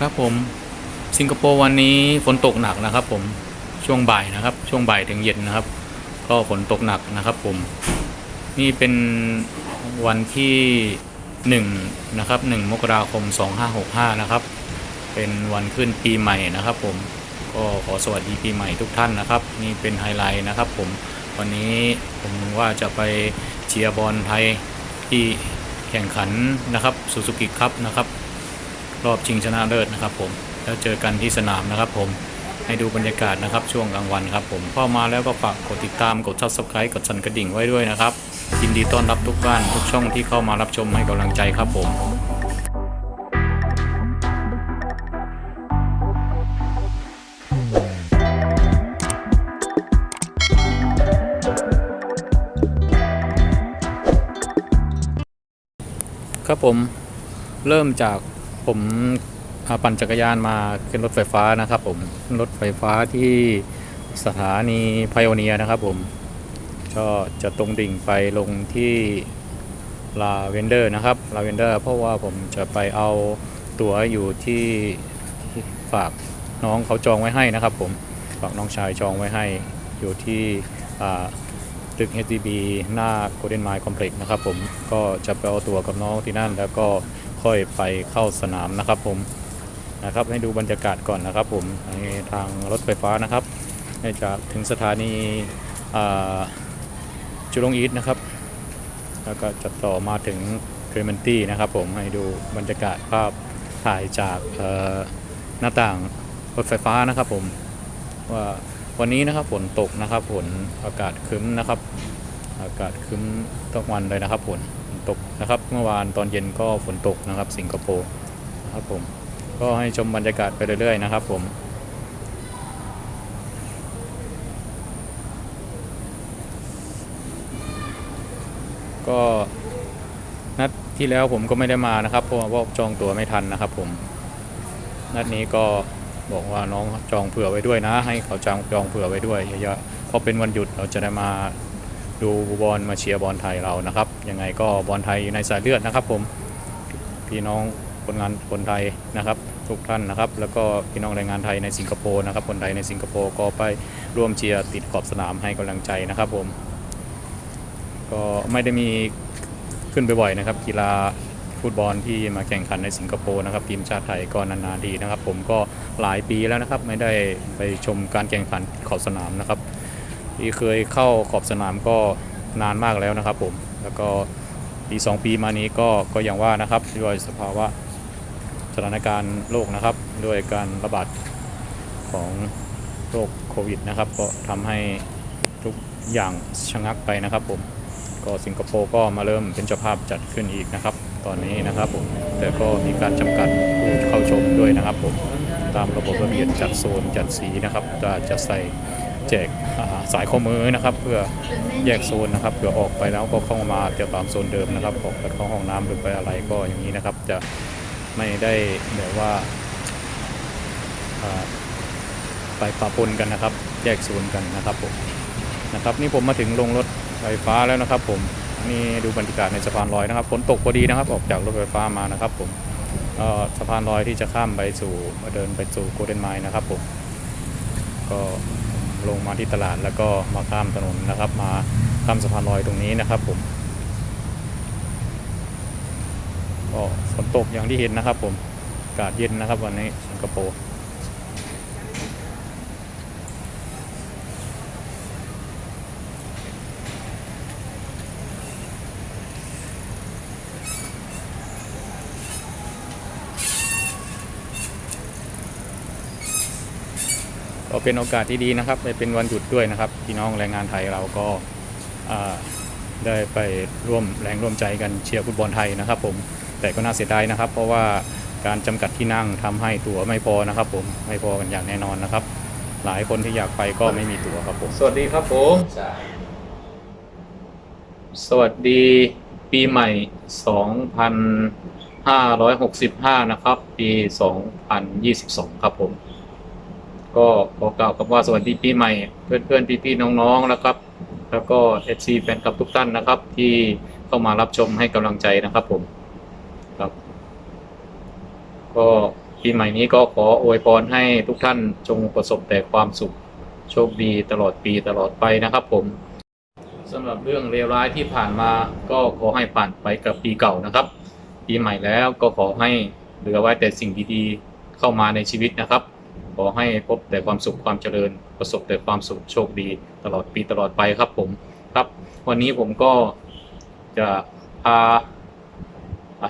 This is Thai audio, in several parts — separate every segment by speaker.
Speaker 1: ครับผมสิงคโปร์วันนี้ฝนตกหนักนะครับ ผมช่วงบ่ายนะครับ ช่วงบ่ายถึงเย็นนะครับ ก็ฝนตกหนักนะครับ ผม นี่เป็นวันที่หนึ่งนะครับหนึ่งมกราคม 2565 นะครับ เป็นวันขึ้นปีใหม่นะครับ ผมก็ขอสวัสดีปีใหม่ทุกท่านนะครับ นี่เป็นไฮไลท์นะครับ ผมวันนี้ผมว่าจะไปเชียร์บอลไทยที่แข่งขันนะครับสุสุกิครับนะครับ รอบชิงชนะเลิศนะครับผมแล้วเจอกันที่สนามนะครับผมให้ดูบรรยากาศนะครับช่วงกลางวันครับผมเข้ามาแล้วก็ฝากกดติดตามกด subscribe กดสั่นกระดิ่งไว้ด้วยนะครับยินดีต้อนรับทุกบ้านทุกช่องที่เข้ามารับชมให้กำลังใจครับผมครับผมเริ่มจาก ผมปั่นจักรยานมาขึ้นรถไฟฟ้านะครับผมขึ้นรถไฟฟ้าที่สถานีไพโอเนียนะครับผมก็จะตรงดิ่งไปลงที่ลาเวนเดอร์นะครับลาเวนเดอร์เพราะว่าผมจะไปเอาตั๋วอยู่ที่ฝากน้องเขาจองไว้ให้นะครับผมฝากน้องชายจองไว้ให้อยู่ที่ตึก HDB หน้า Golden Mile Complex นะครับผมก็จะไปเอาตั๋วกับน้องที่นั่นแล้วก็ ค่อยไปเข้าสนามนะครับผมนะครับให้ดูบรรยากาศก่อนนะครับผมทางรถไฟฟ้านะครับจากถึงสถานีจุลงอีทนะครับ แล้วก็จะต่อมาถึงเครมันตี้นะครับผมให้ดูบรรยากาศภาพถ่ายจากหน้าต่างรถไฟฟ้านะครับผมว่าวันนี้นะครับฝนตกนะครับฝนอากาศคึ้มนะครับ อากาศคึ้มทุกวันเลยนะครับฝน ตกนะครับ เมื่อวานตอนเย็นก็ฝนตกนะครับ สิงคโปร์นะครับผมก็ให้ชมบรรยากาศไปเรื่อยๆนะครับผมก็นัดที่แล้วผมก็ไม่ได้มานะครับเพราะว่าจองตั๋วไม่ทันนะครับผมนัดนี้ก็บอกว่าน้องจองเผื่อไว้ด้วยนะ ให้เขาจองจองเผื่อไว้ด้วยเยอะๆพราะเป็นวันหยุดเราจะได้มา ดูบอลมาเชียร์บอลไทยเรานะครับยังไงก็บอลไทยอยู่ในสายเลือดนะครับ ผมพี่น้องคนงานคนไทยนะครับ ทุกท่านนะครับ แล้วก็พี่น้องแรงงานไทยในสิงคโปร์นะครับ คนไทยในสิงคโปร์ก็ไปร่วมเชียร์ติดขอบสนามให้กำลังใจนะครับ ผม ก็ไม่ได้มีขึ้นไปบ่อยนะครับ กีฬาฟุตบอลที่มาแข่งขันในสิงคโปร์นะครับทีมชาติไทยก็นานๆทีนะครับ ผมก็หลายปีแล้วนะครับ ไม่ได้ไปชมการแข่งขันขอบสนามนะครับ ที่เคยเข้าขอบสนามก็นานมากแล้วนะครับผมแล้วก็ปีสองปีมานี้ก็ก็อย่างว่านะครับด้วยสภาวะสถานการณ์โลกนะครับ ด้วยการระบาดของโรคโควิดนะครับ ก็ทำให้ทุกอย่างชะงักไปนะครับผมก็สิงคโปร์ก็มาเริ่มเป็นเจ้าภาพจัดขึ้นอีกนะครับ ตอนนี้นะครับผมแต่ก็มีการจำกัดผู้เข้าชมด้วยนะครับผมตามระบบระเบียบจัดโซนจัดสีนะครับจะจะใส่ แจกสายข้อมือนะครับ เพื่อแยกโซนนะครับเผื่อออกไปแล้วก็เข้ามาจะตามโซนเดิมนะครับออกไปเข้าห้องน้ำหรือไปอะไรก็อย่างนี้นะครับ จะไม่ได้แบบว่าไปปะปนกันนะครับ แยกโซนกันนะครับผมนะครับ นี่ผมมาถึงลงรถไฟฟ้าแล้วนะครับ ผมนี่ดูบรรยากาศในสะพานลอยนะครับฝนตกพอดีนะครับ ออกจากรถไฟฟ้ามานะครับ ผมสะพานลอยที่จะข้ามไปสู่เดินไปสู่โกลเด้นไมล์นะครับผมก็ ลงมาที่ตลาดแล้วก็มาข้ามถนนนะครับ มาข้ามสะพานลอยตรงนี้นะครับผมก็ฝนตกอย่างที่เห็นนะครับผมอากาศเย็นนะครับวันนี้สิงคโปร์ ก็ เป็นโอกาสที่ดีนะครับไปเป็นวันหยุดด้วยนะครับพี่น้องแรงงานไทยเราก็ได้ไปร่วมแรงร่วมใจกันเชียร์ฟุตบอลไทยนะครับ ผมแต่ก็น่าเสียดายนะครับ เพราะว่าการจำกัดที่นั่งทำให้ตั๋วไม่พอนะครับ ผมไม่พอกันอย่างแน่นอนนะครับ หลายคนที่อยากไปก็ไม่มีตั๋วครับผมสวัสดีครับผมสวัสดีปีใหม่ 2565 นะครับ ปี 2022 ครับผม ก็ขอกล่าวคำว่าสวัสดีปีใหม่เพื่อนเพื่อนพี่พี่ๆน้องๆนะครับ แล้วก็ FC แฟนคลับทุกท่านนะครับ ที่เข้ามารับชมให้กำลังใจนะครับผมครับ ก็ปีปีใหม่นี้ก็ขออวยพรให้ทุกท่านจงประสบแต่ความสุขโชคดีตลอดปีตลอดไปนะครับผมสำหรับเรื่องเลวร้ายที่ผ่านมาก็ขอให้ผ่านไปกับปีเก่านะครับ ปีใหม่แล้วก็ขอให้เหลือไว้แต่สิ่งดีๆเข้ามาในชีวิตนะครับ ขอให้พบแต่ความสุขความเจริญ ประสบแต่ความสุขโชคดี ตลอดปีตลอดไปครับผมครับ วันนี้ผมก็จะพา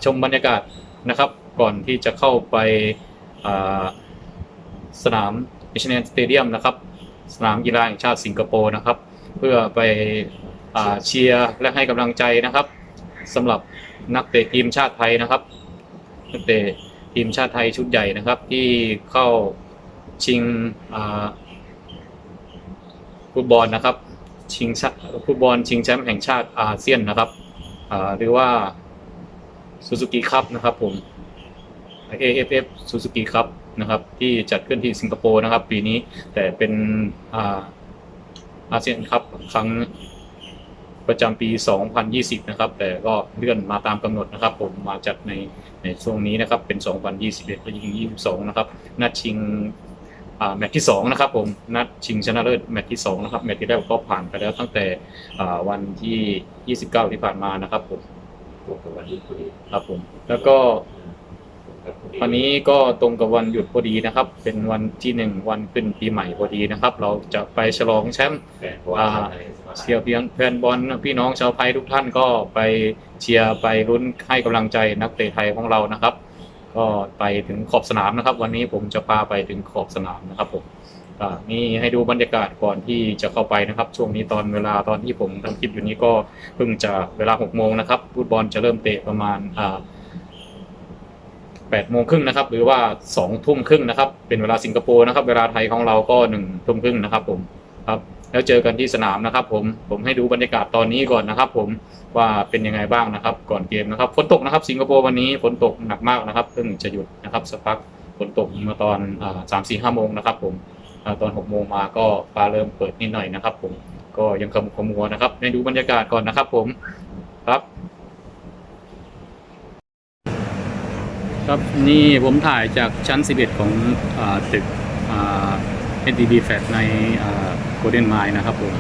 Speaker 1: ชมบรรยากาศนะครับ ก่อนที่จะเข้าไปสนามมิชแนนสเตเดียมนะครับ สนามกีฬาแห่งชาติสิงคโปร์นะครับ เพื่อไปเชียร์และให้กำลังใจนะครับสำหรับนักเตะทีมชาติไทยนะครับนักเตะทีมชาติไทยชุดใหญ่นะครับ ที่เข้า ชิงฟุตบอลนะครับ ชิงฟุตบอลชิงแชมป์แห่งชาติอาเซียนนะครับหรือว่าซูซูกิคัพนะครับผม AFF ซูซูกิคัพนะครับ ที่จัดขึ้นที่สิงคโปร์นะครับ ปีนี้แต่เป็นอาอาเซียนคัพครั้งประจำปี 2020 นะครับ แต่ก็เลื่อนมาตามกำหนดนะครับ ผมมาจัดในในช่วงนี้นะครับ เป็น 2021และยิง22 นะครับนัดชิง แมตช์ที่2นะครับผมนัดชิงชนะเลิศแมตช์ที่2นะครับแมตช์ที่แรกก็ผ่านไปแล้วตั้งแต่วันที่ 29 ที่ผ่านมานะครับผมครับผม แล้วก็วันนี้ก็ตรงกับวันหยุดพอดีนะครับ เป็นวันที่หนึ่งวันขึ้นปีใหม่พอดีนะครับ เราจะไปฉลองแชมป์อ่าเชียร์เพียงแฟนบอลพี่น้องชาวไทยทุกท่านก็ไปเชียร์ไปรุ้นให้กำลังใจนักเตะไทยของเรานะครับ ก็ไปถึงขอบสนามนะครับ วันนี้ผมจะพาไปถึงขอบสนามนะครับผมนี่ให้ดูบรรยากาศก่อนที่จะเข้าไปนะครับ ช่วงนี้ตอนเวลาตอนที่ผมทำคลิปอยู่นี้ก็เพิ่งจะเวลา6โมงนะครับฟุตบอลจะเริ่มเตะประมาณอ่าแปดโมงครึ่งนะครับ หรือว่าสองทุ่มครึ่งนะครับ เป็นเวลาสิงคโปร์นะครับ เวลาไทยของเราก็หนึ่งทุ่มครึ่งนะครับผมครับ แล้วเจอกันที่สนามนะครับ ผมผมให้ดูบรรยากาศตอนนี้ก่อนนะครับ ผมว่าเป็นยังไงบ้างนะครับ ก่อนเกมนะครับฝนตกนะครับ สิงคโปร์วันนี้ฝนตกหนักมากนะครับเพิ่งจะหยุดนะครับสักพักฝนตกมาตอนสามสี่ห้าโมงนะครับ ผมตอนหกโมงมาก็ฟ้าเริ่มเปิดนิดหน่อยนะครับ ผมก็ยังขมุกขมัวนะครับให้ดูบรรยากาศก่อนนะครับ ผมครับครับนี่ผมถ่ายจากชั้น 11 ของอตึก NDB f a t ใน โกลเด้นไมล์นะครับผม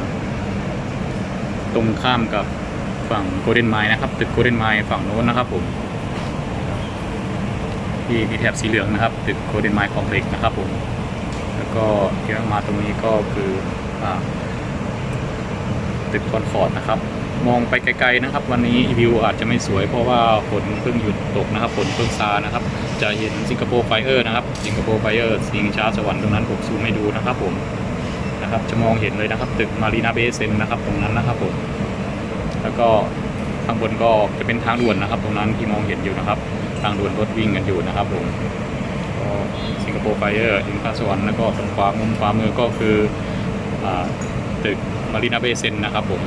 Speaker 1: ตรงข้ามกับฝั่งโกลเด้นไมล์นะครับตึกโกลเด้นไมล์ฝั่งโน้นนะครับผมที่มีแถบสีเหลืองนะครับ ตึกโกลเด้นไมล์คอมเพล็กซ์นะครับผมแล้วก็ที่มาตรงนี้ก็คืออตึกคอนคอร์ดนะครับ มองไปไกลๆนะครับ วันนี้วิวอาจจะไม่สวยเพราะว่าฝนเพิ่งหยุดตกนะครับฝนเพิ่งซานะครับ จะเห็นสิงคโปร์ไฟเออร์นะครับสิงคโปร์ไฟเออร์สิงช้าสวรรค์ตรงนั้นผมซูมให้ดูนะครับผม นะครับ จะมองเห็นเลยนะครับ ตึกมารีนาเบสเซนนะครับ ตรงนั้นนะครับผมแล้วก็ข้างบนก็จะเป็นทางด่วนนะครับ ตรงนั้นที่มองเห็นอยู่นะครับ ทางด่วนรถวิ่งกันอยู่นะครับผมก็สิงคโปร์ไฟเออร์สิงช้าสวรรค์แล้วก็ตรงขวามุมขวามือก็คืออตึกมารีนาเบสเซนนะครับผม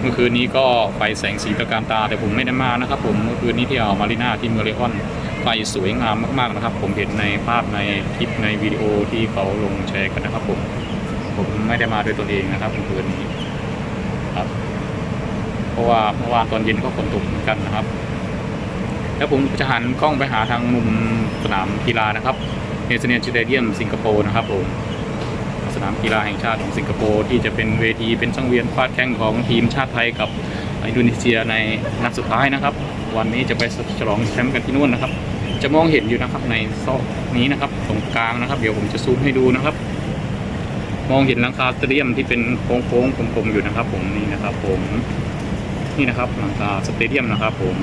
Speaker 1: เมื่อคืนนี้ก็ไฟแสงสีตระการตาแต่ผมไม่ได้มานะครับ ผมเมื่อคืนนี้ที่เอามารีนาที่เมอริออน ไฟสวยงามมากๆนะครับ ผมเห็นในภาพในคลิปในวิดีโอที่เขาลงแชร์กันนะครับผมผมไม่ได้มาด้วยตนเองนะครับเมื่อคืนนี้ครับ เพราะว่าเมื่อวานตอนเย็นก็ฝนตกเหมือนกันนะครับ แล้วผมจะหันกล้องไปหาทางมุมสนามกีฬานะครับเนเธอร์แลนด์สเตเดียมสิงคโปร์นะครับผมสนามกีฬาแห่งชาติของสิงคโปร์ที่จะเป็นเวทีเป็นสังเวียนฟาดแข่งของทีมชาติไทยกับอินโดนีเซียในนัดสุดท้ายนะครับ วันนี้จะไปฉลองแชมป์กันที่นู่นนะครับ จะมองเห็นอยู่นะครับในซอกนี้นะครับตรงกลางนะครับ เดี๋ยวผมจะซูมให้ดูนะครับ มองเห็นหลังคาสเตเดียมที่เป็นโค้งๆกลมๆอยู่นะครับ ผมนี่นะครับ ผมนี่นะครับหลังคาสเตเดียมนะครับ ผม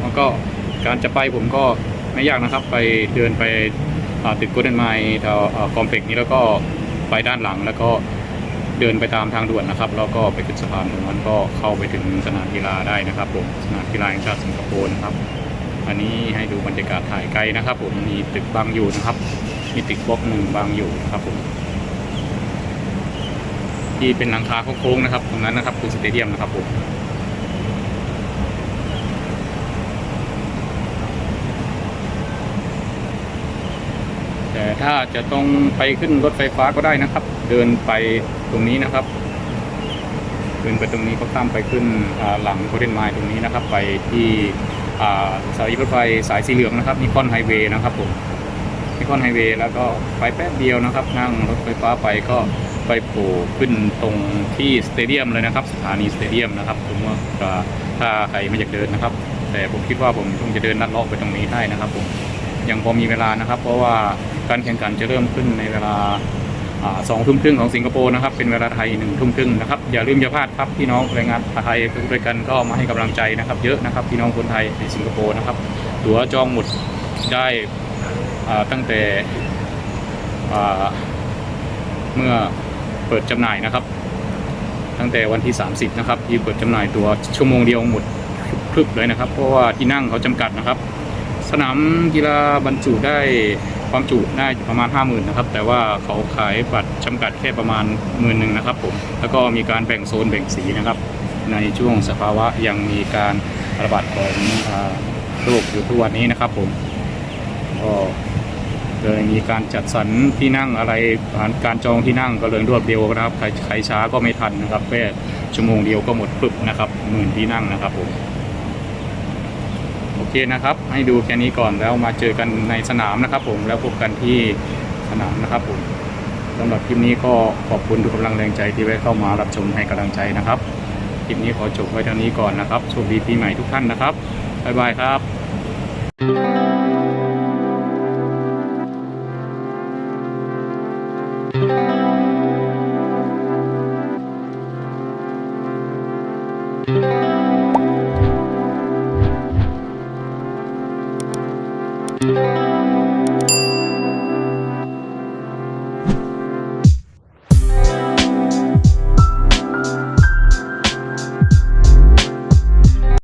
Speaker 1: แล้วก็การจะไปผมก็ไม่ยากนะครับ ไปเดินไปตึกโกลเด้นไมล์แถวคอมเพล็กซ์นี้แล้วก็ไปด้านหลังแล้วก็ เดินไปตามทางด่วนนะครับ แล้วก็ไปขึ้นสะพานตรงนั้นก็เข้าไปถึงสนามกีฬาได้นะครับผมสนามกีฬาแห่งชาติสิงคโปร์นะครับ อันนี้ให้ดูบรรยากาศถ่ายไกลนะครับ ผมมีตึกบางอยู่นะครับ มีตึกบล็อกหนึ่งบางอยู่นะครับผมที่เป็นหลังคาโค้งๆนะครับ ตรงนั้นนะครับคือสเตเดียมนะครับผมแต่ถ้าจะต้องไปขึ้นรถไฟฟ้าก็ได้นะครับ เดินไปตรงนี้นะครับรขึ้นไปตรงนี้ก็ข้ามไปขึ้นหลังโคเดนไมล์ตรงนี้นะครับ ไปที่สานีรถไฟสายสีเหลืองนะครับนิคอนไฮเวย์นะครับผมนิคอนไฮเวย์แล้วก็ไปแป๊บเดียวนะครับ นั่งรถไฟฟ้าไปก็ไปโผล่ขึ้นตรงที่สเตเดียมเลยนะครับ สถานีสเตเดียมนะครับผมว่าอ่าถ้าใครไม่อยากเดินนะครับ แต่ผมคิดว่าผมคงจะเดินลัดเลาะไปตรงนี้ได้นะครับผมยังพอมีเวลานะครับ เพราะว่าการแข่งขันจะเริ่มขึ้นในเวลา สองทุ่มครึ่งของสิงคโปร์นะครับ เป็นเวลาไทยหนึ่งทุ่มครึ่งนะครับ อย่าลืมอย่าพลาดครับพี่น้องแรงงานไทยด้วยกันก็มาให้กำลังใจนะครับเยอะนะครับพี่น้องคนไทยในสิงคโปร์นะครับ ตั๋วจองหมดได้ตั้งแต่เมื่อเปิดจำหน่ายนะครับ ตั้งแต่วันที่ 30 นะครับที่เปิดจำหน่ายตัวชั่วโมงเดียวหมดพรึบเลยนะครับ เพราะว่าที่นั่งเขาจำกัดนะครับ สนามกีฬาบรรจุได้ ความจุได้ประมาณ 50,000นะครับ แต่ว่าเขาขายบัตรจำกัดแค่ประมาณหมื่นหนึ่งนะครับผม แล้วก็มีการแบ่งโซนแบ่งสีนะครับ ในช่วงสภาวะยังมีการระบาดของโรคอยู่ทุกวันนี้นะครับผม ก็เลยมีการจัดสรรที่นั่งอะไรการจองที่นั่งก็เลยรวดเร็วนะครับ ใครช้าก็ไม่ทันนะครับแค่ชั่วโมงเดียวก็หมดปึ๊บนะครับหมื่นที่นั่งนะครับผม โอเคนะครับ ให้ดูแค่นี้ก่อนแล้วมาเจอกันในสนามนะครับ ผมแล้วพบกันที่สนามนะครับผมสำหรับคลิปนี้ก็ขอบคุณทุกกำลังแรงใจที่แวะเข้ามารับชมให้กำลังใจนะครับคลิปนี้ขอจบไว้เท่านี้ก่อนนะครับโชคดีปีใหม่ทุกท่านนะครับบ๊ายบายครับ thank you